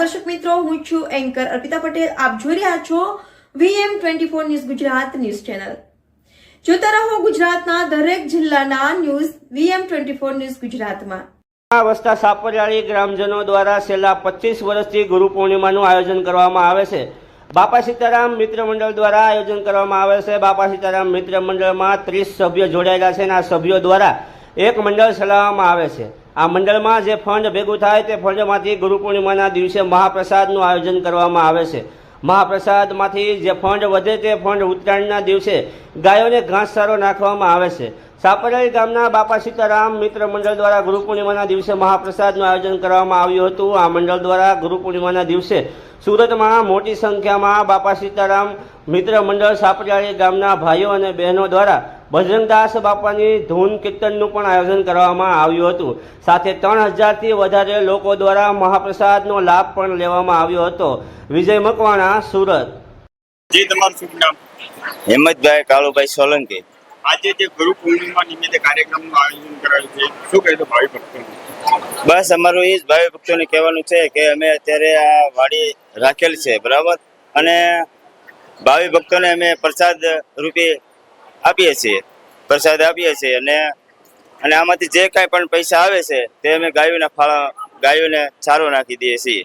દર્શક મિત્રો, હું છું એન્કર અર્પિતા પટેલ. આપ જોઈ રહ્યા છો VM twenty four news Gujarat news channel. જોતા રહો ગુજરાતના દરેક જિલ્લાના news VM twenty four news ગુજરાતમાં. વસ્તા સાપરિયાળી ગ્રામજનો દ્વારા છેલ્લા પચીસ વર્ષથી ગુરુ પૂર્ણિમાનું આયોજન કરવામાં આવે છે. બાપા સીતારામ મિત્ર મંડળ દ્વારા આયોજન કરવામાં આવે છે. બાપા સીતારામ મિત્ર મંડળમાં ત્રીસ સભ્યો જોડાયેલા છે અને આ સભ્યો દ્વારા એક મંડળ ચલાવવામાં આવે છે. આ મંડળમાં જે ફંડ ભેગું થાય તે ફંડમાંથી ગુરુ પૂર્ણિમાના દિવસે મહાપ્રસાદનું આયોજન કરવામાં આવે છે. મહાપ્રસાદમાંથી જે ફંડ વધે તે ફંડ ઉત્તરાયણના દિવસે ગાયોને ઘાસચારો નાખવામાં આવે છે. સાપરાઈ ગામના બાપા સીતારામ મિત્ર મંડળ દ્વારા ગુરુ પૂર્ણિમાના દિવસે મહાપ્રસાદનું આયોજન કરવામાં આવ્યું હતું. આ મંડળ દ્વારા ગુરુ પૂર્ણિમાના દિવસે સુરતમાં મોટી સંખ્યામાં બાપા સીતારામ મિત્ર મંડળ સાપરિયાળી ગામના ભાઈઓ અને બહેનો દ્વારા બજરંગદાસ બાપાની ધૂન કીર્તનનું પણ આયોજન કરવામાં આવ્યું હતું. સાથે ત્રણ હજારથી વધારે લોકો દ્વારા મહાપ્રસાદનો લાભ પણ લેવામાં આવ્યો હતો. વિજય મકવાણા સુરત. જી તમારું શુભ નામ? હિંમતભાઈ કાળુભાઈ સોલંકી. આજે જે ગુરુ પૂર્ણિમા નિમિત્તે કાર્યક્રમનું આયોજન કરાયું છે શું કહેશો ભાવિ ભક્તો બસ અમારું એ જ ભાવિ ભક્તોને કહેવાનું છે કે અમે અત્યારે આ વાડી રાખેલ છે બરાબર? અને ભાવિ ભક્તોને અમે પ્રસાદ રૂપે આપીએ છીએ, પ્રસાદ આપીએ છીએ અને અને આમાંથી જે કાંઈ પણ પૈસા આવે છે તે અમે ગાયોના ફાળા, ગાયોને ચારો નાખી દઈએ છીએ.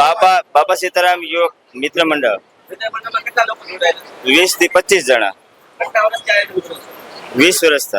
બાપા બાપા સીતારામ યુવક મિત્ર મંડળ. વીસથી પચીસ જણા. વીસ વર્ષ